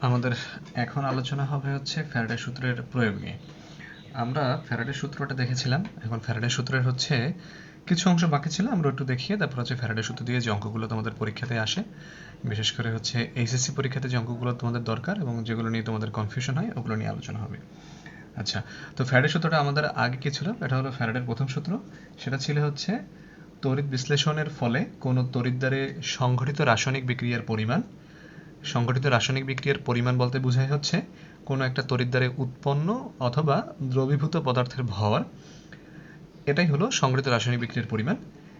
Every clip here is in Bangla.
আমাদের এখন আলোচনা হবে হচ্ছে ফ্যারাডে সূত্রের প্রয়োগ নিয়ে। আমরা ফ্যারাডে সূত্রটা দেখেছিলাম, এখন ফ্যারাডে সূত্রের হচ্ছে কিছু অংশ বাকি ছিল, আমরা একটু দেখিয়ে তারপর হচ্ছে ফ্যারাডে সূত্র দিয়ে যে অঙ্কগুলো তোমাদের পরীক্ষাতে আসে, বিশেষ করে হচ্ছে এইচএসসি পরীক্ষাতে যে অঙ্কগুলো তোমাদের দরকার এবং যেগুলো নিয়ে তোমাদের কনফিউশন হয়, ওগুলো নিয়ে আলোচনা হবে। আচ্ছা তো ফ্যারাডে সূত্রটা আমাদের আগে কি ছিল? এটা হলো ফ্যারাডের প্রথম সূত্র। সেটা ছিল হচ্ছে তড়িৎ বিশ্লেষণের ফলে কোনো তড়িৎদ্বারে সংঘটিত রাসায়নিক বিক্রিয়ার পরিমাণ সংঘটিত রাসায়নিক বিক্রিয়ার পরিমাণ বলতে বোঝায় হচ্ছে কোনো একটা তড়িৎদ্বারে উৎপন্ন অথবা দ্রবীভূত পদার্থের ভর। এটাই হলো সংঘটিত রাসায়নিক বিক্রিয়ার পরিমাণ।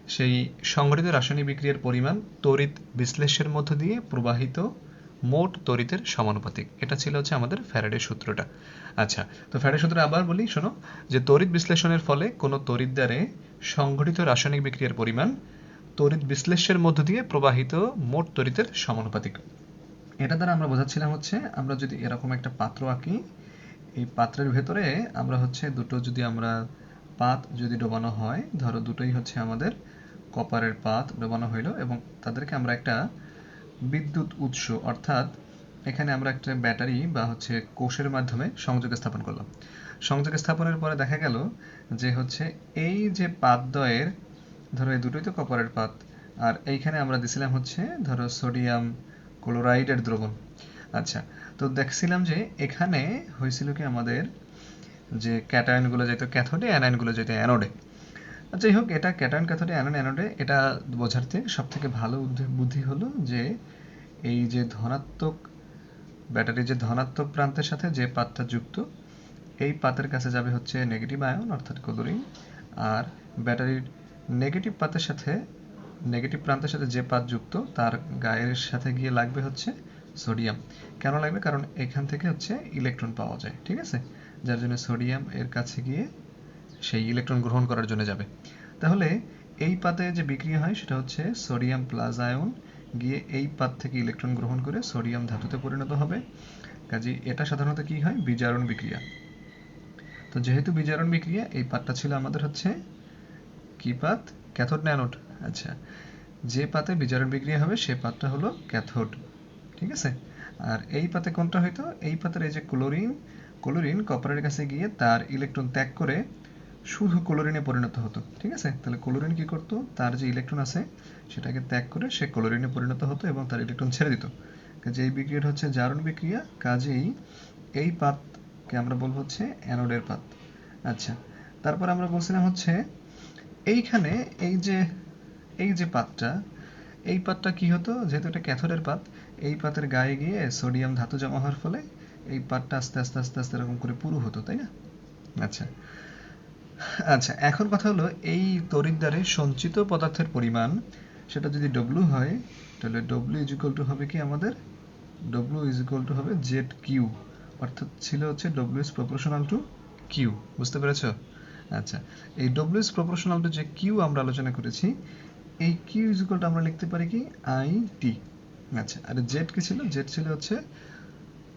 সেই সংঘটিত রাসায়নিক বিক্রিয়ার পরিমাণ তড়িৎ বিশ্লেষের মধ্য দিয়ে প্রবাহিত মোট তড়িতের সমানুপাতিক। এটা ছিল হচ্ছে আমাদের ফ্যারাডের সূত্রটা। আচ্ছা তো ফ্যারাডের সূত্র আবার বলি, শোনো। যে তড়িৎ বিশ্লেষণের ফলে কোনো তড়িৎদ্বারে সংঘটিত রাসায়নিক বিক্রিয়ার পরিমাণ তড়িৎ বিশ্লেষের মধ্য দিয়ে প্রবাহিত মোট তড়িতের সমানুপাতিক। এটা দ্বারা আমরা বোঝাচ্ছিলাম হচ্ছে, আমরা যদি এরকম একটা পাত্র আঁকি, এই পাত্রের ভেতরে আমরা হচ্ছে দুটো যদি আমরা পাত যদি ডোবানো হয়, ধরো দুটোই হচ্ছে আমাদের কপারের পাত ডোবানো হইল এবং তাদেরকে আমরা একটা বিদ্যুৎ উৎস, অর্থাৎ এখানে আমরা একটা ব্যাটারি বা হচ্ছে কোষের মাধ্যমে সংযোগ স্থাপন করলাম। সংযোগ স্থাপনের পরে দেখা গেল যে হচ্ছে এই যে পাতদ্বয়ের ধরো এই দুটোই তো কপারের পাত, আর এইখানে আমরা দিছিলাম হচ্ছে, ধরো সোডিয়াম ক্লোরাইডের দ্রবণ। আচ্ছা তো দেখছিলাম যে এখানে হয়েছিল কি আমাদের যে ক্যাটায়নগুলো যেত ক্যাথোডে অ্যানায়নগুলো যেত অ্যানোডে। যাই হোক, এটা ক্যাটায়ন, ক্যাথোডে অ্যানোন অ্যানোডে, এটা বোঝাতে সব থেকে ভালো বুদ্ধি হলো যে এই যে ধনাত্মক ব্যাটারির যে ধনাত্মক প্রান্তের সাথে যে পাতটা যুক্ত, এই পাতের কাছে যাবে হচ্ছে নেগেটিভ আয়ন অর্থাৎ ক্লোরিন আর ব্যাটারির নেগেটিভ পাতের সাথে নেগেটিভ প্রান্তের সাথে যে পাত যুক্ত, তার গায়ের সাথে গিয়ে লাগবে হচ্ছে সোডিয়াম। কেন লাগবে? কারণ এখান থেকে হচ্ছে ইলেকট্রন পাওয়া যায়, ঠিক আছে? যার জন্য সোডিয়াম এর কাছে গিয়ে সেই ইলেকট্রন গ্রহণ করার জন্য যাবে। তাহলে এই পাতে যে বিক্রিয়া হয়, সেটা হচ্ছে সোডিয়াম প্লাস আয়ন গিয়ে এই পাত থেকে ইলেকট্রন গ্রহণ করে সোডিয়াম ধাতুতে পরিণত হবে। কাজে এটা সাধারণত কি হয়? বিজারণ বিক্রিয়া। তো যেহেতু বিজারণ বিক্রিয়া, এই পাতটা ছিল আমাদের হচ্ছে কি পাত? ক্যাথোড ন্যানোড আচ্ছা যে পাতে বিজারণ বিক্রিয়া হবে, সে পাতটা হলো ক্যাথোড ঠিক আছে? আর এই পাতে কোনটা হয়তো এই পাতের এই যে ক্লোরিন ক্লোরিন কপারের কাছে গিয়ে তার ইলেকট্রন ত্যাগ করে শুধু ক্লোরিনে পরিণত হতো, ঠিক আছে? তাহলে ক্লোরিন কি করতো? তার যে ইলেকট্রন আছে, সেটাকে ত্যাগ করে সে ক্লোরিনে পরিণত হতো এবং তার ইলেকট্রন ছেড়ে দিত। কাজে এই বিক্রিয়াটা হচ্ছে জারণ বিক্রিয়া, কাজেই এই পাতকে আমরা বলব হচ্ছে অ্যানোডের পাত। আচ্ছা তারপর আমরা বলছিলাম হচ্ছে এইখানে এই যে এই যে পাতটা, এই পাতটা কি হতো? যেহেতু এটা ক্যাথোডের পাত, এই পাতের গায়ে গিয়ে সোডিয়াম ধাতু জমা হওয়ার ফলে এই পাতটা আস্তে আস্তে আস্তে আস্তে এরকম করে পুরু হতো, তাই না? আচ্ছা। আচ্ছা এখন কথা হলো এই তড়িৎদ্বারে সঞ্চিত পদার্থের পরিমাণ, সেটা যদি ডব্লু হয়, তাহলে ডব্লু ইজ ইকুয়াল টু হবে কি আমাদের? ডব্লু ইজ ইকুয়াল টু হবে জেড কিউ অর্থাৎ ছিল হচ্ছে W is proportional to Q বুঝতে পেরেছ? আচ্ছা এই ডব্লিউ ইজ প্রপোর্শনাল টু যে কিউ আমরা আলোচনা করেছি, এই কিউ ইজ আমরা লিখতে পারি কি? আই টি আচ্ছা আর জেড কি ছিল? জেড ছিল হচ্ছে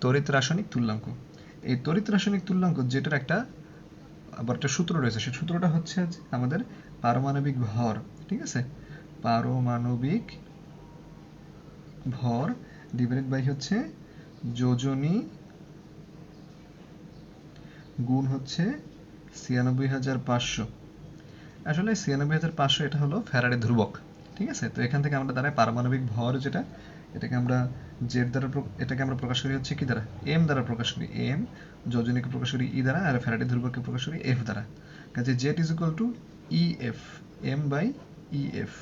তড়িৎ রাসায়নিক তুল্যাঙ্ক। এই তড়িৎ রাসায়নিক তুল্যাঙ্ক যেটার একটা, আবার একটা সূত্র রয়েছে, সেই সূত্রটা হচ্ছে আমাদের পারমাণবিক ভর, ঠিক আছে? পারমাণবিক ভর ডিভাইডেড বাই হচ্ছে যোজনী গুণ হচ্ছে ছিয়ানব্বই হাজার পাঁচশো। আসলে ছিয়ানব্বই হাজার পাঁচশো এটা হলো ফ্যারাডে ধ্রুবক, ঠিক আছে? তো এখান থেকে আমরা দাঁড়ায় পারমাণবিক ভর যেটা, এটাকে আমরা জেড দ্বারা এটাকে আমরা প্রকাশ করি হচ্ছে কি দ্বারা? এম দ্বারা প্রকাশ করি এম যোজনীকে প্রকাশ করি ই দ্বারা, আর ফ্যারাডে ধ্রুবককে প্রকাশ করি এফ দ্বারা। কাজে Z is equal to E F M by E F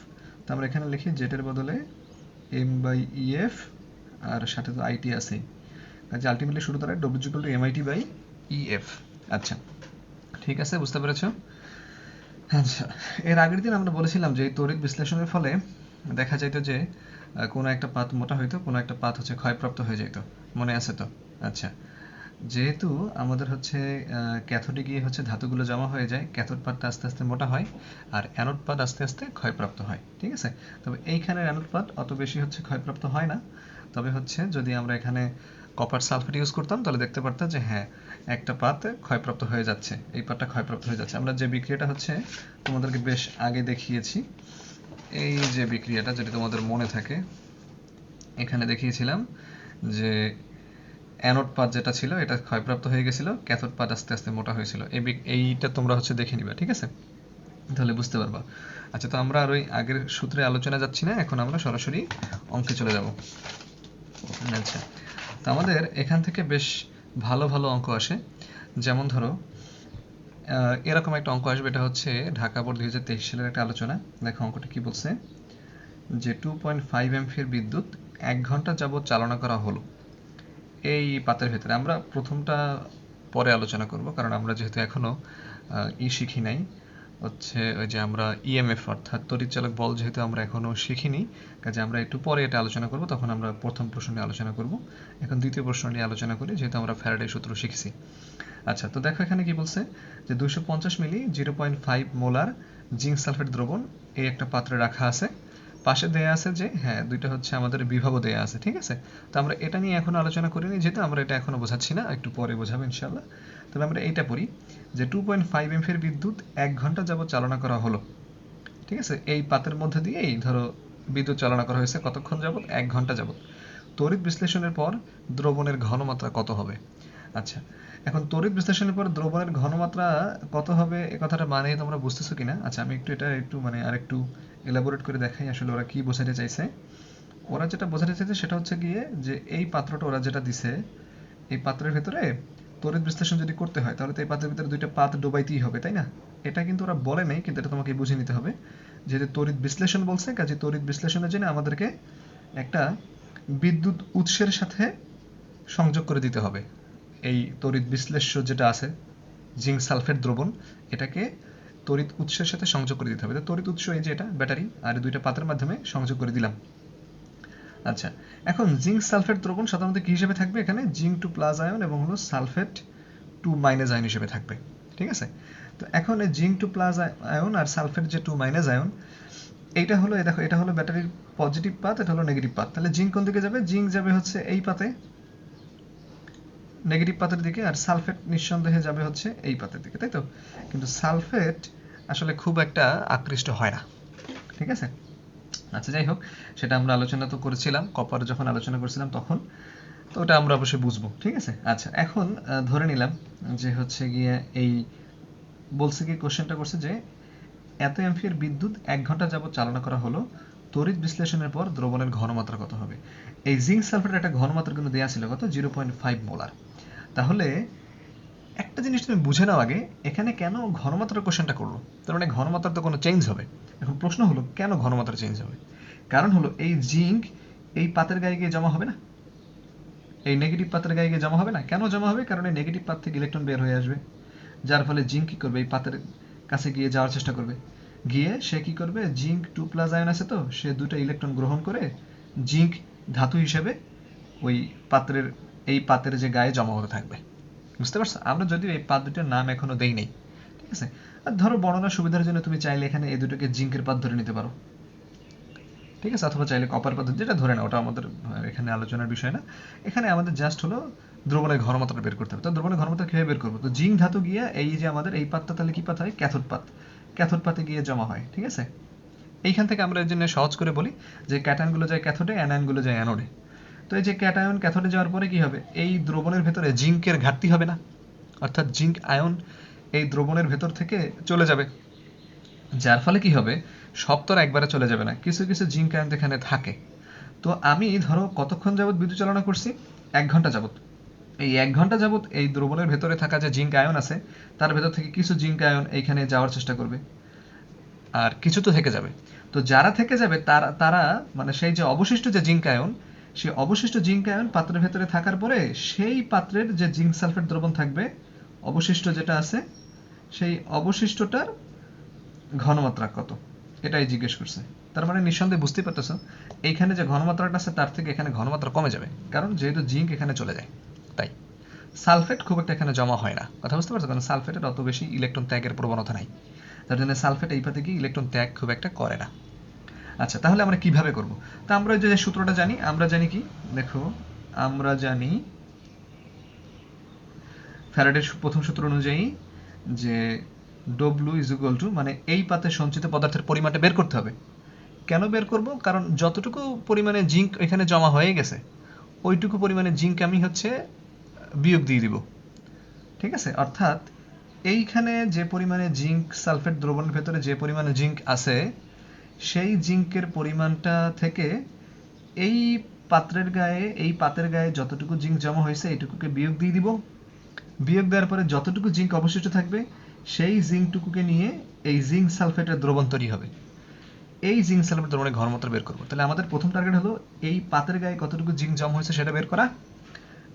তো আমরা এখানে লিখি জেটের বদলে এম বাই ই এফ আর সাথে তো আইটি আছেই কাজে আলটিমেটলি শুরু দাঁড়ায় W equal to MIT by E F আচ্ছা। ঠিক আছে? বুঝতে পেরেছ? আচ্ছা এর আগের দিন আমরা বলেছিলাম যে তড়িৎ বিশ্লেষণের ফলে দেখা যাইতো যে কোনো একটা পাত মোটা হইতো, কোনো একটা পাত হচ্ছে ক্ষয়প্রাপ্ত হয়ে যেত মনে আছে তো? আচ্ছা যেহেতু আমাদের হচ্ছে ক্যাথোডে গিয়ে হচ্ছে ধাতুগুলো জমা হয়ে যায়, ক্যাথোড পাতটা আস্তে আস্তে মোটা হয় আর অ্যানোড পাত আস্তে আস্তে ক্ষয়প্রাপ্ত হয়, ঠিক আছে? তবে এইখানে অ্যানোড পাত অত বেশি হচ্ছে ক্ষয়প্রাপ্ত হয় না। তবে হচ্ছে যদি আমরা এখানে কপার সালফেট ইউজ করতাম, তাহলে দেখতে পারতাম যে হ্যাঁ একটা পাত ক্ষয়প্রাপ্ত হয়ে যাচ্ছে। এই পাতটা ক্ষয়প্রাপ্ত হয়ে যাচ্ছে। আমরা যে বিক্রিয়াটা হচ্ছে, তোমাদেরকে বেশ আগে দেখিয়েছি। এই যে বিক্রিয়াটা যদি তোমাদের মনে থাকে, এখানে দেখিয়েছিলাম যে অ্যানোড পাত যেটা ছিল, এটা ক্ষয়প্রাপ্ত হয়ে গেছিল, ক্যাথোড পাত আস্তে আস্তে মোটা হয়েছিল। এই এইটা তোমরা হচ্ছে দেখে নিবা, ঠিক আছে? তাহলে বুঝতে পারবা। আচ্ছা তো আমরা আর ওই আগের সূত্রে আলোচনা যাচ্ছি না, এখন আমরা সরাসরি অঙ্কে চলে যাব। আচ্ছা তো আমাদের এখান থেকে বেশ ভালো ভালো অঙ্ক আসে। যেমন ধরো এরকম একটা অঙ্ক আসবে এটা হচ্ছে ঢাকা বোর্ড দু হাজার তেইশ সালের একটা আলোচনা। দেখো অঙ্কটা কি বলছে। যে টু পয়েন্ট ফাইভ এমফির বিদ্যুৎ এক ঘণ্টা যাবৎ চালনা করা হলো। এই পাতের ভেতরে আমরা প্রথমটা পরে আলোচনা করব কারণ আমরা যেহেতু এখনও আহ, ই শিখি নাই। হচ্ছে ওই যে আমরা ইএমএফ অর্থাৎ তড়িৎচালক বল যেহেতু আমরা এখনও শিখিনি, কাজে আমরা একটু পরে এটা আলোচনা করব, তখন আমরা প্রথম প্রশ্ন নিয়ে আলোচনা করব। এখন দ্বিতীয় প্রশ্ন নিয়ে আলোচনা করি, যেহেতু আমরা ফ্যারাডে সূত্র শিখছি। আচ্ছা তো দেখো এখানে কি বলছে? যে পঞ্চাশ milli zero point five molar zinc sulphate দ্রবণ এই একটা পাত্রে রাখা আছে। পাশে দেয়া আছে যে হ্যাঁ দুইটা হচ্ছে আমাদের বিভাগও দেয়া আছে, ঠিক আছে? তো আমরা এটা নিয়ে এখনও আলোচনা করিনি, যেহেতু আমরা এটা এখনও বোঝাচ্ছি না, একটু পরে বোঝাবো ইনশাল্লাহ তবে আমরা এইটা পড়ি যে টু পয়েন্ট ফাইভ এমফের বিদ্যুৎ এক ঘণ্টা যাবত চালনা করা হলো। ঠিক আছে? এই পাতের মধ্যে দিয়েই ধরো বিদ্যুৎ চালনা করা হয়েছে কতক্ষণ যাবত এক ঘণ্টা যাবত তড়িৎ বিশ্লেষণের পর দ্রবণের ঘনমাত্রা কত হবে? আচ্ছা এখন তড়িৎ বিশ্লেষণের পর দ্রবণের ঘনমাত্রা কত হবে, এ কথাটা মানে তোমরা বুঝতেছো কিনা? আচ্ছা আমি একটু এটা একটু মানে আরেকটু এলাবোরেট করে দেখাই আসলে ওরা কি বোঝাতে চাইছে। ওরা যেটা বোঝাতে চাইছে সেটা হচ্ছে গিয়ে যে এই পাত্রটা ওরা যেটা দিছে, এই পাত্রের ভেতরে তড়িৎ বিশ্লেষণ যদি করতে হয়, তাহলে তো এই পাত্রের ভিতরে দুইটা পাত ডোবাইতেই হবে, তাই না? এটা কিন্তু ওরা বলে নাই, কিন্তু এটা তোমাকে বুঝে নিতে হবে। যেহেতু তড়িৎ বিশ্লেষণ বলছে, কাজে তড়িৎ বিশ্লেষণের জন্য আমাদেরকে একটা বিদ্যুৎ উৎসের সাথে সংযোগ করে দিতে হবে। এই তড়িৎ বিশ্লেষ্য যেটা আছে, জিঙ্ক সালফেট দ্রবণ, এটাকে তড়িৎ উৎসের সাথে সংযোগ করে দিতে হবে। তড়িৎ উৎস এই যে এটা, ব্যাটারি, আর দুইটা পাতের মাধ্যমে সংযোগ করে দিলাম। আচ্ছা এখন জিঙ্ক সালফেট দ্রবণ সাধারণত কি হিসেবে থাকবে এখানে? জিঙ্ক টু প্লাস আয়ন এবং হলো সালফেট টু মাইনাস আয়ন হিসেবে থাকবে। ঠিক আছে? তো এখন এই জিঙ্ক টু প্লাস আয়ন আর সালফেট যে টু মাইনাস আয়ন, এইটা হলো দেখো, এটা হলো ব্যাটারির পজিটিভ পাত, এটা হলো নেগেটিভ পাত। তাহলে জিঙ্ক কোন দিকে যাবে? জিঙ্ক যাবে হচ্ছে এই পাতে। নেগেটিভ পাতের দিকে আর সালফেট নিঃসন্দেহে যাবে হচ্ছে এই পাতের দিকে, তাই তো? কিন্তু সালফেট আসলে খুব একটা আকৃষ্ট হয় না, ঠিক আছে? আচ্ছা যাই হোক, সেটা আমরা আলোচনা তো করেছিলাম, কপার যখন আলোচনা করেছিলাম তখন, তো ওটা আমরা অবশ্যই বুঝব, ঠিক আছে? আচ্ছা এখন ধরে নিলাম যে হচ্ছে গিয়ে এই বলছে কি কোশ্চেনটা করছে যে এত অ্যাম্পিয়ার বিদ্যুৎ এক ঘণ্টা যাবত চালনা করা হলো, তড়িৎ বিশ্লেষণের পর দ্রবণের ঘনমাত্রা কত হবে? এই জিঙ্ক সালফেটের একটা ঘনমাত্রা কিন্তু দেওয়া ছিল কত? জিরো পয়েন্ট ফাইভ মোলার তাহলে একটা জিনিস তুমি বুঝে নাও আগে, এখানে কেন ঘনমাত্রার কোশ্চেনটা করল? তার মানে ঘনমাত্রার তো কোনো চেঞ্জ হবে। এখন প্রশ্ন হলো, কেন ঘনমাত্রা চেঞ্জ হবে? কারণ হলো, এই জিঙ্ক এই পাতের গায়ে গিয়ে জমা হবে না? এই নেগেটিভ পাতের গায়ে গিয়ে জমা হবে না? কেন জমা হবে? কারণ এই নেগেটিভ পাত থেকে ইলেকট্রন বের হয়ে আসবে। যার ফলে জিঙ্ক কি করবে? এই পাতের কাছে গিয়ে যাওয়ার চেষ্টা করবে। গিয়ে সে কি করবে? জিঙ্ক টু প্লাস আয়ন আছে তো, সে দুটো ইলেকট্রন গ্রহণ করে জিঙ্ক ধাতু হিসেবে ওই পাত্রের এই পাতের যে গায়ে জমা হতে থাকবে। বুঝতে পারছ? আমরা যদিও এই পাত দুটোর নাম এখনও দেই নাই, ঠিক আছে? আর ধরো বর্ণনার সুবিধার জন্য তুমি চাইলে এখানে এই দুটোকে জিঙ্কের পাত ধরে নিতে পারো। ঠিক আছে? অথবা চাইলে কপার পদ্ধতি যেটা ধরে না ওটা আমাদের এখানে আলোচনার বিষয় না। এখানে আমাদের জাস্ট হলো দ্রবণের ঘনমাত্রা বের করতে হবে। তো দ্রবণের ঘনমাত্রা কীভাবে বের করব? তো জিঙ্ক ধাতু গিয়ে এই যে আমাদের, এই পাতটা তাহলে কি পাত হয়? ক্যাথোড পাত। ক্যাথোড পাতে গিয়ে জমা হয়, ঠিক আছে? এইখান থেকে আমরা এর জন্য সহজ করে বলি যে ক্যাটায়নগুলো যায় ক্যাথোডে অ্যানায়নগুলো যায় অ্যানোডে। তো এই যে ক্যাটায়ন ক্যাথোডে যাওয়ার পরে কি হবে? এই দ্রবণের ভেতরে জিঙ্কের ঘাটতি হবে না। অর্থাৎ জিঙ্ক আয়ন এই দ্রবণের ভেতর থেকে চলে যাবে। যার ফলে কি হবে? সব তো একবারে চলে যাবে না। কিছু কিছু জিঙ্ক আয়ন এখানে থাকে। তো আমি ধরো কতক্ষণ যাবত বিদ্যুৎ চালনা করছি? এক ঘণ্টা যাবত এই এক ঘণ্টা যাবত এই দ্রবণের ভেতরে থাকা যে জিঙ্ক আয়ন আছে, তার ভেতর থেকে কিছু জিঙ্ক আয়ন এইখানে যাওয়ার চেষ্টা করবে। আর কিছু তো থেকে যাবে। তো যারা থেকে যাবে, তারা তারা মানে সেই যে অবশিষ্ট যে জিঙ্ক আয়ন সেই অবশিষ্ট জিঙ্ক আয়ন পাত্রের ভেতরে থাকার পরে সেই পাত্রের যে জিঙ্ক সালফেট দ্রবণ থাকবে, অবশিষ্ট যেটা আছে, সেই অবশিষ্টটার ঘনমাত্রা কত? এটাই জিজ্ঞেস করছে। তার মানে নিঃসন্দেহে বুঝতেই পারতেছো, এইখানে যে ঘনমাত্রাটা আছে, তার থেকে এখানে ঘনমাত্রা কমে যাবে। কারণ যেহেতু জিঙ্ক এখানে চলে যায়, তাই। সালফেট খুব একটা এখানে জমা হয় না। কথা বুঝতে পারছ? কারণ সালফেটের অত বেশি ইলেকট্রন ত্যাগের প্রবণতা নাই। তার জন্য সালফেট এই পাতে গিয়ে ইলেকট্রন ত্যাগ খুব একটা করে না। আচ্ছা তাহলে আমরা কীভাবে করব? তা আমরা যে সূত্রটা জানি, আমরা জানি কি? দেখো, আমরা জানি ফ্যারাডের প্রথম সূত্র অনুযায়ী যে ডব্লু ইজ ইকুয়াল টু মানে এই পাতে সঞ্চিত পদার্থের পরিমাণটা বের করতে হবে। কেন বের করব? কারণ যতটুকু পরিমাণে জিঙ্ক এখানে জমা হয়ে গেছে, ওইটুকু পরিমাণে জিঙ্ক আমি হচ্ছে বিয়োগ দিয়ে দিব। ঠিক আছে? অর্থাৎ এইখানে যে পরিমাণে জিঙ্ক সালফেট দ্রবণের ভেতরে যে পরিমাণে জিঙ্ক আছে সেই জিঙ্কের পরিমাণটা থেকে এই পাত্রের গায়ে, এই পাতের গায়ে যতটুকু জিঙ্ক জমা হয়েছে এইটুকুকে বিয়োগ দিয়ে দিব। বিয়োগ দেওয়ার পরে যতটুকু জিঙ্ক অবশিষ্ট থাকবে, সেই জিঙ্কটুকুকে নিয়ে এই জিঙ্ক সালফেটের দ্রবণ তৈরি হবে। এই জিঙ্ক সালফেট দ্রবণের ঘনমাত্রা বের করব। তাহলে আমাদের প্রথম টার্গেট হলো, এই পাতের গায়ে কতটুকু জিঙ্ক জমা হয়েছে সেটা বের করা,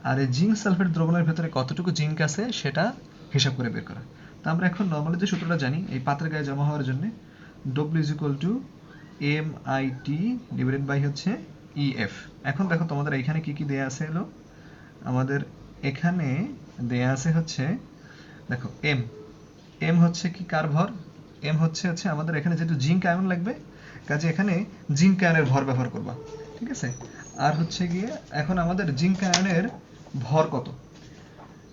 আর এই জিঙ্ক সালফেট দ্রবণের ভেতরে কতটুকু জিঙ্ক আছে সেটা হিসাব করে বের করা। তো আমরা এখন নর্মালি যে সূত্রটা জানি, এই পাতের গায়ে জমা হওয়ার জন্য W is equal to M I T divided by হচ্ছে ই এফ এখন দেখো তোমাদের এখানে কি কি দেয়া আছে হলো আমাদের এখানে দেয়া আছে হচ্ছে, দেখো এম এম হচ্ছে কি কার ভর? এম হচ্ছে হচ্ছে আমাদের এখানে যেহেতু জিঙ্ক আয়ন লাগবে, কাজে এখানে জিঙ্ক আয়নের ভর ব্যবহার করবা, ঠিক আছে? আর হচ্ছে গিয়ে এখন আমাদের জিঙ্ক আয়নের ভর কত?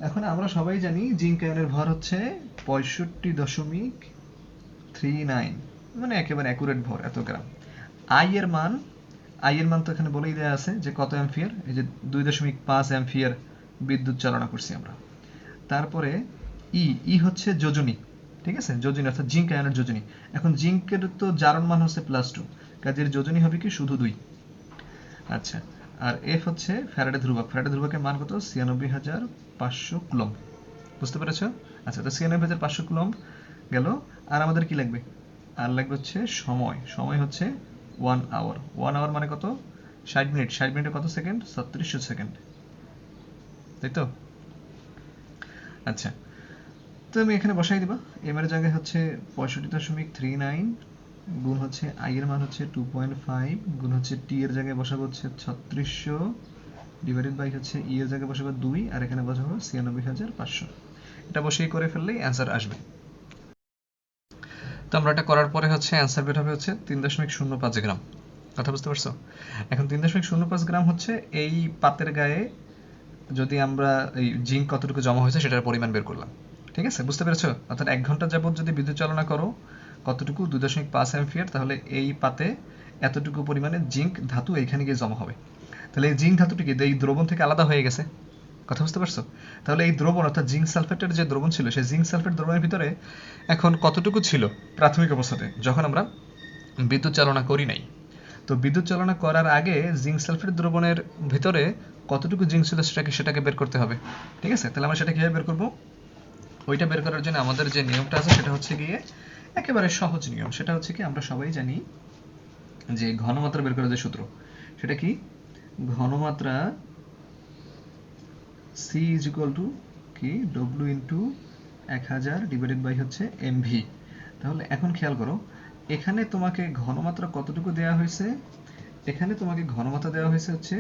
এখন আমরা সবাই জানি জিঙ্ক আয়নের ভর হচ্ছে পঁয়ষট্টি দশমিক থ্রি নাইন। মানে একেবারে অ্যাকুরেট ভর, এত গ্রাম। আই এর মান আই এর মান তো এখানে বলেই দেওয়া আছে যে কত অ্যাম্পিয়ার? এই যে দুই দশমিক পাঁচ অ্যাম্পিয়ার বিদ্যুৎ চালনা করছি আমরা। তারপরে ই ই হচ্ছে যোজনী, ঠিক আছে? যোজনী অর্থাৎ জিঙ্ক আয়নের যোজনী। এখন জিঙ্কের তো জারণ মান হচ্ছে প্লাস টু কাজের যোজনী হবে কি শুধু দুই। আচ্ছা আর এফ হচ্ছে ফ্যারাডে ধ্রুবক। ফ্যারাডে ধ্রুবকের মান কত? ছিয়ানব্বই হাজার পাঁচশো কুলম বুঝতে পেরেছ? আচ্ছা তো ছিয়ানব্বই হাজার পাঁচশো কুলম গেল। আর আমাদের কি লাগবে? আর লাগবে হচ্ছে সময়। সময় হচ্ছে ওয়ান আওয়ার ওয়ান আওয়ার মানে কত? ষাট মিনিট। ষাট মিনিটে কত সেকেন্ড? ছত্রিশশো সেকেন্ড। তাই তো? আচ্ছা। তো আমি এখানে বসাই দিবা। এম এর জায়গায় হচ্ছে পঁয়ষট্টি দশমিক থ্রি নাইন গুণ হচ্ছে আই এর মান হচ্ছে টু পয়েন্ট ফাইভ গুণ হচ্ছে টি এর জায়গায় বসাবো হচ্ছে ছত্রিশশো ডিভাইডেড বাই হচ্ছে ই এর জায়গায় বসাবো দুই, আর এখানে বসাবো ছিয়ানব্বই হাজার পাঁচশো। এটা বসিয়ে করে ফেললেই অ্যান্সার আসবে। তো আমরা এটা করার পরে হচ্ছে অ্যান্সার বের হবে হচ্ছে তিন দশমিক শূন্য পাঁচ গ্রাম। কথা বুঝতে পারছ? এখন তিন দশমিক শূন্য পাঁচ গ্রাম হচ্ছে এই পাতের গায়ে যদি আমরা এই জিঙ্ক কতটুকু জমা হয়েছে সেটার পরিমাণ বের করলাম। ঠিক আছে? বুঝতে পেরেছ? অর্থাৎ এক ঘণ্টা যাবত যদি বিদ্যুৎ চালনা করো কতটুকু? দুই দশমিক পাঁচ অ্যাম্পিয়ার, তাহলে এই পাতে এতটুকু পরিমাণে জিঙ্ক ধাতু এইখানে গিয়ে জমা হবে। তাহলে এই জিঙ্ক ধাতুটি কি এই দ্রবণ থেকে আলাদা হয়ে গেছে। কথা বুঝতে পারছ? তাহলে এই দ্রবণ, অর্থাৎ জিঙ্ক সালফেটের যে দ্রবণ ছিল, সেই জিঙ্ক সালফেট দ্রবণের ভিতরে এখন কতটুকু ছিল প্রাথমিক অবস্থাতে? যখন আমরা বিদ্যুৎ চালনা করি নাই। তো বিদ্যুৎ চালনা করার আগে জিঙ্ক সালফেট দ্রবণের ভিতরে কতটুকু জিঙ্ক ছিল সেটাকে সেটাকে বের করতে হবে। ঠিক আছে? তাহলে আমরা সেটা কীভাবে বের করব? ওইটা বের করার জন্য আমাদের যে নিয়মটা আছে, সেটা হচ্ছে গিয়ে একেবারে সহজ নিয়ম। সেটা হচ্ছে কি, আমরা সবাই জানি যে ঘনমাত্রা বের করার যে সূত্র, সেটা কি? ঘনমাত্রা সি ইজ ইকুয়াল টু কি? ডব্লিউ ইন্টু এক হাজার ডিভাইডেড বাই হচ্ছে এমভি তাহলে এখন খেয়াল করো, এখানে তোমাকে ঘনমাত্রা কতটুকু দেওয়া হয়েছে? এখানে তোমাকে ঘনমাত্রা দেওয়া হয়েছে হচ্ছে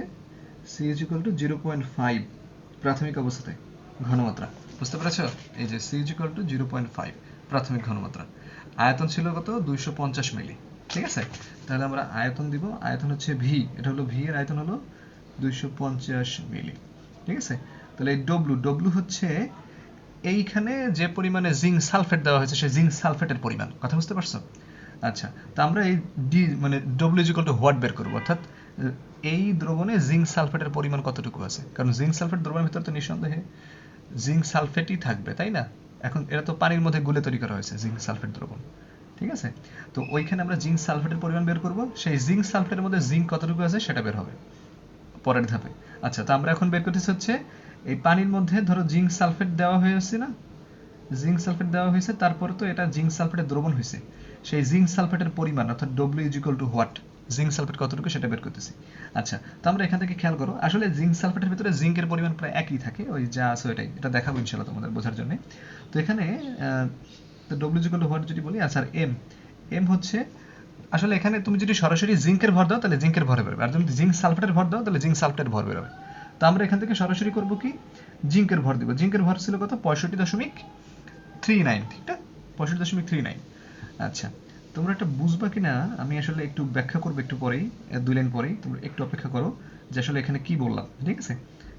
C is equal to zero point five প্রাথমিক অবস্থাতে ঘনমাত্রা। বুঝতে পেরেছ? এই যে C is equal to zero point five প্রাথমিক ঘনমাত্রা। আয়তন ছিল কত? দুইশো পঞ্চাশ মিলি। ঠিক আছে? তাহলে আমরা আয়তন দিব। আয়তন হচ্ছে ভি এটা হলো ভি এর আয়তন হলো দুইশো পঞ্চাশ মিলি। ঠিক আছে? তাহলে এই ডব্লু ডব্লু হচ্ছে এইখানে যে পরিমাণে জিঙ্ক সালফেট দেওয়া হয়েছে, সেই জিঙ্ক সালফেটের পরিমাণ। কথা বুঝতে পারছ? আচ্ছা তো আমরা এই ডি মানে ডব্লিউ ইজিক্যাল টু হোয়াট বের করব? অর্থাৎ এই দ্রবণে জিঙ্ক সালফেটের পরিমাণ কতটুকু আছে? কারণ জিঙ্ক সালফেট দ্রবণের ভিতরে তো নিঃসন্দেহে জিঙ্ক সালফেটই থাকবে, তাই না? এখন এটা তো পানির মধ্যে গুলে তৈরি করা হয়েছে জিঙ্ক সালফেট দ্রবণ। ঠিক আছে? তো ওইখানে আমরা জিঙ্ক সালফেটের পরিমাণ বের করব। সেই জিঙ্ক সালফেটের মধ্যে জিঙ্ক কতটুকু আছে, সেটা বের হবে। পরের ধাপে। আচ্ছা তো আমরা এখন বের করতেছি হচ্ছে এই পানির মধ্যে ধরো জিঙ্ক সালফেট দেওয়া হয়েছে না? জিঙ্ক সালফেট দেওয়া হয়েছে, তারপরে তো এটা জিঙ্ক সালফেটের দ্রবণ হয়েছে। সেই জিঙ্ক সালফেটের পরিমাণ, অর্থাৎ W is equal to what zinc sulphate কতটুকু সেটা বের করতেছি। আচ্ছা তো আমরা এখান থেকে খেয়াল করো, আসলে জিঙ্ক সালফেটের ভিতরে জিঙ্কের পরিমাণ প্রায় একই থাকে, ওই যা আছে ওইটাই। এটা দেখাবো ইনশাল্লাহ তোমাদের বোঝার জন্য। তো এখানে W is equal to what যদি বলি? আচ্ছা এম এম হচ্ছে আসলে এখানে তুমি যদি সরাসরি জিঙ্কের ভর দাও, তাহলে জিঙ্কের ভরে বেরোবে। আর যদি জিঙ্ক সালফেটের ভর দাও, তাহলে জিঙ্ক সালফেটের ভর বেরোবে। তো আমরা এখান থেকে সরাসরি করব কি? জিঙ্কের ভর দিব। জিঙ্কের ভর ছিল কত? পঁয়ষট্টি দশমিক থ্রি নাইন, ঠিক না? পঁয়ষট্টি দশমিক থ্রি নাইন। আচ্ছা তোমরা একটা বুঝবা কিনা? আমি আসলে একটু ব্যাখ্যা করব একটু পরেই দুই লাইন পরেই। তোমরা একটু অপেক্ষা করো, যে আসলে এখানে কি বললাম, ঠিক আছে?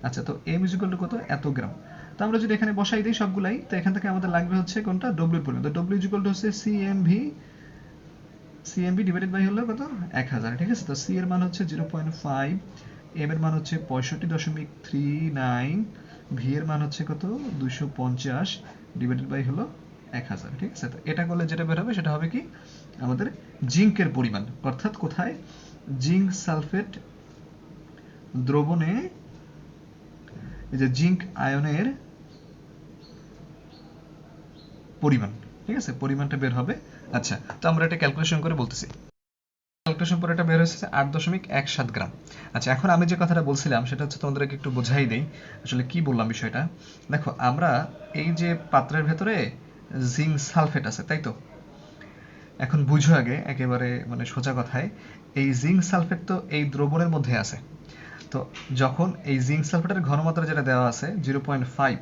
আচ্ছা তো এম ইজিক্যাল টু কত? এত গ্রাম। তো আমরা যদি এখানে বসাই দিই সবগুলাই, তো এখান থেকে আমাদের লাগবে হচ্ছে কোনটা? ডব্লিউ পরিমাণ। তো ডব্লিউ ইজিক্যাল টু হচ্ছে C M V CMB divided by হলো কত? এক হাজার, ঠিক আছে? তো সি এর মান হচ্ছে জিরো পয়েন্ট ফাইভ এম এর মান হচ্ছে পঁয়ষট্টি দশমিক থ্রি নাইন ভি এর মান হচ্ছে কত? দুশো পঞ্চাশ ডিভাইডেড বাই হলো এক হাজার, ঠিক আছে? তো এটা করলে যেটা বের হবে, সেটা হবে কি? আমাদের জিঙ্কের পরিমাণ। অর্থাৎ কোথায়? জিঙ্ক সালফেট দ্রবণে, এই যে জিঙ্ক আয়নের পরিমাণ। ঠিক আছে? পরিমাণটা বের হবে। আচ্ছা তো আমরা এটা ক্যালকুলেশন করে বলতেছি। ক্যালকুলেশন করে এটা বের হয়েছে আট দশমিক এক সাত গ্রাম। আচ্ছা এখন আমি যে কথাটা বলছিলাম, সেটা হচ্ছে তোমাদেরকে একটু বোঝাই দেই। আসলে কি বললাম বিষয়টা? দেখো, আমরা এই যে পাত্রের ভেতরে জিঙ্ক সালফেট আছে, তাই তো? এখন বুঝো আগে, একেবারে মানে সোজা কথায়, এই জিঙ্ক সালফেট তো এই দ্রবণের মধ্যে আছে। তো যখন এই জিঙ্ক সালফেটের ঘনমাত্রা যেটা দেওয়া আছে জিরো পয়েন্ট ফাইভ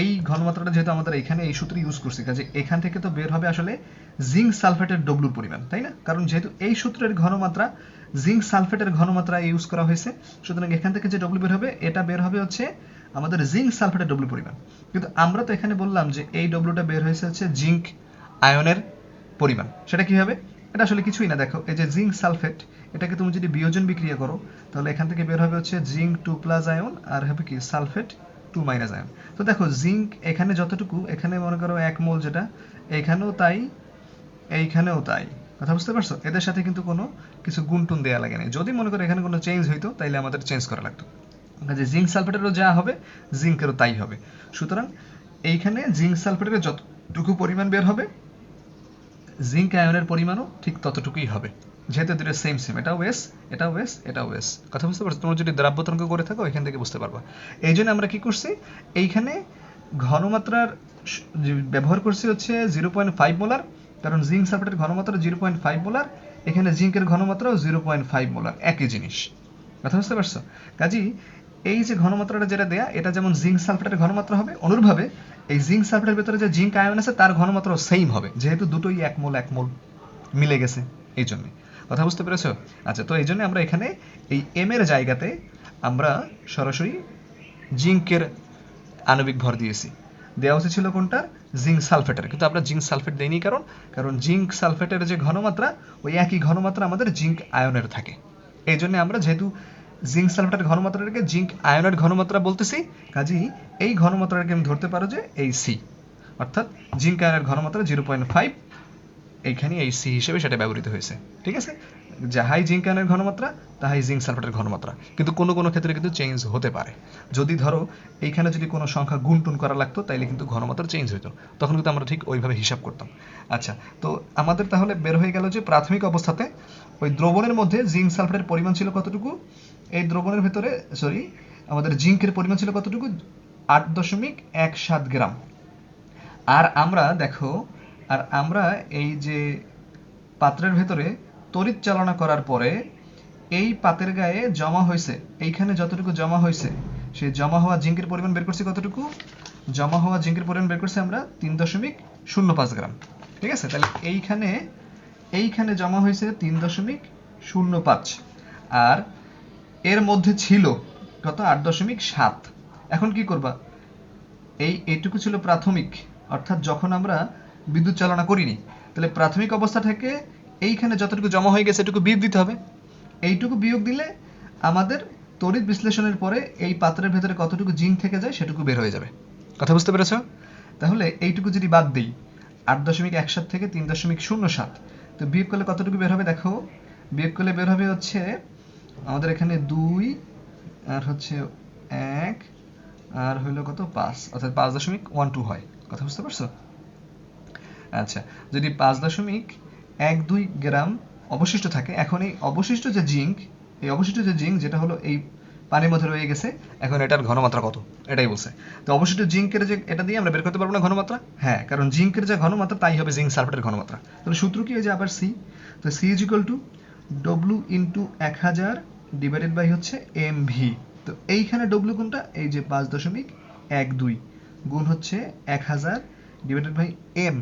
এই ঘনমাত্রাটা যেহেতু আমাদের এখানে এই সূত্র ইউজ করছি, কাজে এখান থেকে তো বের হবে আসলে জিঙ্ক সালফেটের ডব্লুর পরিমাণ, তাই না? কারণ যেহেতু এই সূত্রের ঘনমাত্রা জিঙ্ক সালফেটের ঘনমাত্রা ইউজ করা হয়েছে, সুতরাং এখান থেকে যে ডব্লু বের হবে, এটা বের হবে হচ্ছে আমাদের জিঙ্ক সালফেটের ডব্লু পরিমাণ। কিন্তু আমরা তো এখানে বললাম যে এই ডব্লুটা বের হয়েছে হচ্ছে জিঙ্ক আয়নের পরিমাণ। সেটা কি হবে? এটা আসলে কিছুই না। দেখো, এই যে জিঙ্ক সালফেট এটাকে তুমি যদি বিয়োজন বিক্রিয়া করো, তাহলে এখান থেকে বের হবে হচ্ছে জিঙ্ক টু প্লাস আয়ন আর হবে কি সালফেট টু মাইনাস আয়ন তো দেখো জিঙ্ক এখানে যতটুকু, এখানে মনে করো এক মোল যেটা, এখানেও তাই, এইখানেও তাই। কথা বুঝতে পারছ? এদের সাথে কিন্তু কোনো কিছু গুণটুন দেওয়া লাগে না যদি মনে করো এখানে কোনো চেঞ্জ হইতো, তাইলে আমাদের চেঞ্জ করা লাগতো। যে জিঙ্ক সালফেটেরও যা হবে জিঙ্কেরও তাই হবে। সুতরাং এইখানে জিঙ্ক সালফেটের যতটুকু পরিমাণ বের হবে জিঙ্ক আয়নের পরিমাণও ঠিক ততটুকুই হবে। যেহেতু দুটো সেম সেম এটাও ওয়েস এটাও ওয়েস এটাও ওয়েস কথা বুঝতে পারছ? তোমরা যদি দ্রাব্য তরঙ্গ করে থাকো, এখান থেকে বুঝতে পারবা। এই জন্য আমরা কি করছি? এইখানে ঘনমাত্রার ব্যবহার করছি হচ্ছে জিরো পয়েন্ট ফাইভ মোলার কারণ জিঙ্ক সালফেটের ঘনমাত্রা জিরো পয়েন্ট ফাইভ মোলার এখানে জিঙ্কের ঘনমাত্রাও জিরো পয়েন্ট ফাইভ মোলার একই জিনিস। কথা বুঝতে পারছ? কাজী, এই যে ঘনমাত্রাটা যেটা দেয়া, এটা যেমন জিঙ্ক সালফেটের ঘনমাত্রা হবে, অনুরূপভাবে এই জিঙ্ক সালফেটের ভেতরে যে জিঙ্ক আয়ন আছে, তার ঘনমাত্রাও সেম হবে, যেহেতু দুটোই এক মোল এক মোল মিলে গেছে, এই জন্য। কথা বুঝতে পেরেছ? আচ্ছা তো এই জন্য আমরা এখানে এই এম এর জায়গাতে আমরা সরাসরি জিঙ্কের আণবিক ভর দিয়েছি। দেওয়া উচিত ছিল কোনটা জিঙ্ক সালফেটের। কিন্তু আমরা জিঙ্ক সালফেট দেইনি কারণ কারণ জিঙ্ক সালফেটের যে ঘনমাত্রা, ওই একই ঘনমাত্রা আমাদের জিঙ্ক আয়নের থাকে। এই জন্য আমরা যেহেতু জিঙ্ক সালফেটের ঘনমাত্রাটাকে জিঙ্ক আয়নের ঘনমাত্রা বলতেছি, কাজেই এই ঘনমাত্রাটাকে আমি ধরতে পারো যে এই সি অর্থাৎ জিঙ্ক আয়নের ঘনমাত্রা জিরো পয়েন্ট ফাইভ এইখানে এই সি হিসেবে সেটা ব্যবহৃত হয়েছে, ঠিক আছে? যাহাই জিঙ্ক আয়নের ঘনমাত্রা, তাহাই জিঙ্ক সালফেটের ঘনমাত্রা। কিন্তু কোনো কোনো ক্ষেত্রে কিন্তু চেঞ্জ হতে পারে। যদি ধরো, এইখানে যদি কোনো সংখ্যা গুণটুন করা লাগতো, তাইলে কিন্তু ঘনমাত্রা চেঞ্জ হতো তখন কিন্তু আমরা ঠিক ওইভাবে হিসাব করতাম। আচ্ছা তো আমাদের তাহলে বের হয়ে গেল যে প্রাথমিক অবস্থাতে ওই দ্রবণের মধ্যে জিঙ্ক সালফেটের পরিমাণ ছিল কতটুকু? এই দ্রবণের ভেতরে সরি আমাদের জিঙ্কের পরিমাণ ছিল কতটুকু? আট দশমিক এক সাত গ্রাম। আর আমরা দেখো আর আমরা এই যে পাত্রের ভেতরে তড়িৎ চালনা করার পরে এই পাতের গায়ে জমা হয়েছে এইখানে যতটুকু জমা হয়েছে সেই জমা হওয়া জিঙ্কের পরিমাণ বের করছি কতটুকু? জমা হওয়া জিঙ্কের পরিমাণ বের করছি আমরা তিন দশমিক শূন্য পাঁচ গ্রাম। ঠিক আছে? তাহলে এইখানে এইখানে জমা হয়েছে তিন দশমিক শূন্য পাঁচ। আর এর মধ্যে ছিল কত? আট দশমিক সাত। এখন কি করবা? এই, এইটুকু ছিল প্রাথমিক। অর্থাৎ যখন আমরা বিদ্যুৎ চালনা করিনি। তাহলে প্রাথমিক অবস্থা থেকে এইখানে যতটুকু জমা হয়ে গেছে এটুকু বিয়োগ দিতে হবে। এইটুকু বিয়োগ দিলে আমাদের তড়িৎ বিশ্লেষণের পরে এই পাত্রের ভেতরে কতটুকু জিঙ্ক থেকে যায় সেটুকু বের হয়ে যাবে। কথা বুঝতে পেরেছ? তাহলে এইটুকু যদি বাদ দিই, আট দশমিক এক সাত থেকে তিন দশমিক শূন্য সাত, তো বিয়োগ করলে কতটুকু বের হবে দেখো? বিয়োগ করলে বের হবে হচ্ছে, আমাদের এখানে দুই, আর হচ্ছে এক, আর হইল কত? পাঁচ, অর্থাৎ পাঁচ দশমিক ওয়ান টু হয়। কথা বুঝতে পারছ? আচ্ছা যদি পাঁচ দশমিক এক দুই গ্রাম অবশিষ্ট থাকে, এখন এই অবশিষ্ট যে জিঙ্ক, এই অবশিষ্ট যে জিঙ্ক, যেটা হলো এই পানির মধ্যে রয়ে গেছে, এখন এটার ঘনমাত্রা কত? এটাই বলছে। তো অবশিষ্ট জিঙ্কের যে, এটা দিয়ে আমরা বের করতে পারব না ঘনমাত্রা? হ্যাঁ কারণ জিঙ্কের যে ঘনমাত্রা, তাই হবে জিঙ্ক সালফেটের ঘনমাত্রা। তাহলে সূত্র কি হয়ে যায় আবার সি? তো C is equal to W into এক হাজার ডিভাইডেড বাই হচ্ছে এম ভি তো এইখানে ডব্লু কোনটা? এই যে পাঁচ দশমিক এক দুই। গুণ হচ্ছে এক হাজার ডিভাইডেড বাই এম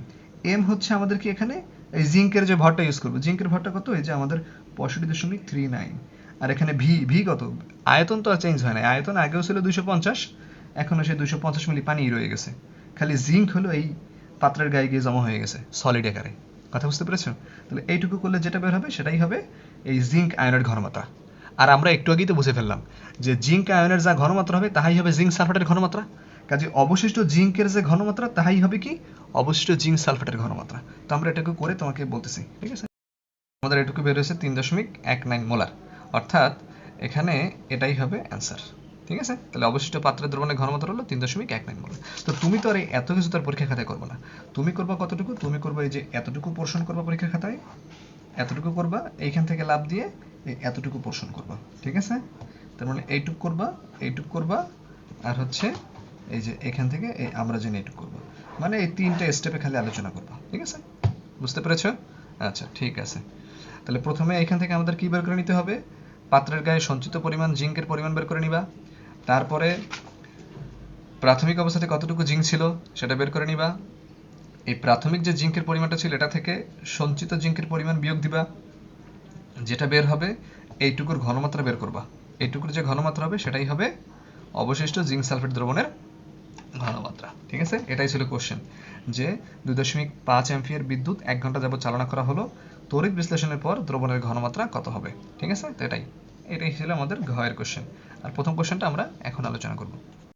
এম হচ্ছে আমাদের কি এখানে এই জিঙ্কের যে ভরটা ইউজ করব। জিঙ্কের ভরটা কত? এই যে আমাদের পঁয়ষট্টি দশমিক থ্রি নাইন আর এখানে ভি ভি কত? আয়তন তো আর চেঞ্জ হয় না আয়তন আগেও ছিল দুইশো পঞ্চাশ, এখনও সেই দুইশো পঞ্চাশ মিলি পানি রয়ে গেছে। খালি জিঙ্ক হলো এই পাত্রের গায়ে গিয়ে জমা হয়ে গেছে সলিড আকারে। কথা বুঝতে পেরেছ? তাহলে এইটুকু করলে যেটা বের হবে, সেটাই হবে এই জিঙ্ক আয়নের ঘনমাত্রা। আর আমরা একটু আগেই তো বুঝে ফেললাম যে জিঙ্ক আয়নের যা ঘনমাত্রা হবে, তাহাই হবে জিঙ্ক সালফেটের ঘনমাত্রা। কাজে অবশিষ্ট জিঙ্কের যে ঘনমাত্রা, তাহাই হবে কি? অবশিষ্ট জিঙ্ক সালফেটের ঘনমাত্রা। তো আমরা এটাকে করে তোমাকে বলতেছি, ঠিক আছে? আমাদের এটুকু বের হয়েছে তিন দশমিক এক নাইন মোলার। অর্থাৎ এখানে এটাই হবে অ্যান্সার, ঠিক আছে? তাহলে অবশিষ্ট পাত্রের দ্রবণের ঘনমাত্রা হলো তিন দশমিক এক নাইন মোলার। তো তুমি তো আর এত কিছু তার পরীক্ষা খাতায় করবে না। তুমি করবা কতটুকু? তুমি করবা এই যে এতটুকু পোর্শন করবা পরীক্ষার খাতায়, এতটুকু করবা, এইখান থেকে লাভ দিয়ে এই এতটুকু পোর্শন করবা, ঠিক আছে? তার মানে এইটুক করবা এইটুক করবা, আর হচ্ছে এই যে এখান থেকে আমরা জেনে এইটুক করবা। মানে এই তিনটা স্টেপে খালি আলোচনা করবা। ঠিক আছে? বুঝতে পেরেছ? আচ্ছা ঠিক আছে। তাহলে প্রথমে এখান থেকে আমাদের কি বের করে নিতে হবে? পাত্রের গায়ে সঞ্চিত পরিমাণ জিঙ্কের পরিমাণ বের করে নিবা। তারপরে প্রাথমিক অবস্থাতে কতটুকু জিঙ্ক ছিল সেটা বের করে নিবা। এই প্রাথমিক যে জিঙ্কের পরিমাণটা ছিল এটা থেকে সঞ্চিত জিঙ্কের পরিমাণ বিয়োগ দিবা। যেটা বের হবে, এইটুকুর ঘনমাত্রা বের করবা। এইটুকুর যে ঘনমাত্রা হবে সেটাই হবে অবশিষ্ট জিঙ্ক সালফেট দ্রবণের ঘনমাত্রা, ঠিক আছে? এটাই ছিল কোশ্চেন যে দুই দশমিক পাঁচ এমপিয়ার বিদ্যুৎ এক ঘণ্টা যাবত চালনা করা হলো, তড়িৎ বিশ্লেষণের পর দ্রবণের ঘনমাত্রা কত হবে? ঠিক আছে? তো এটাই। এটাই ছিল আমাদের ঘয়ের কোশ্চেন আর প্রথম কোশ্চেনটা আমরা এখন আলোচনা করব।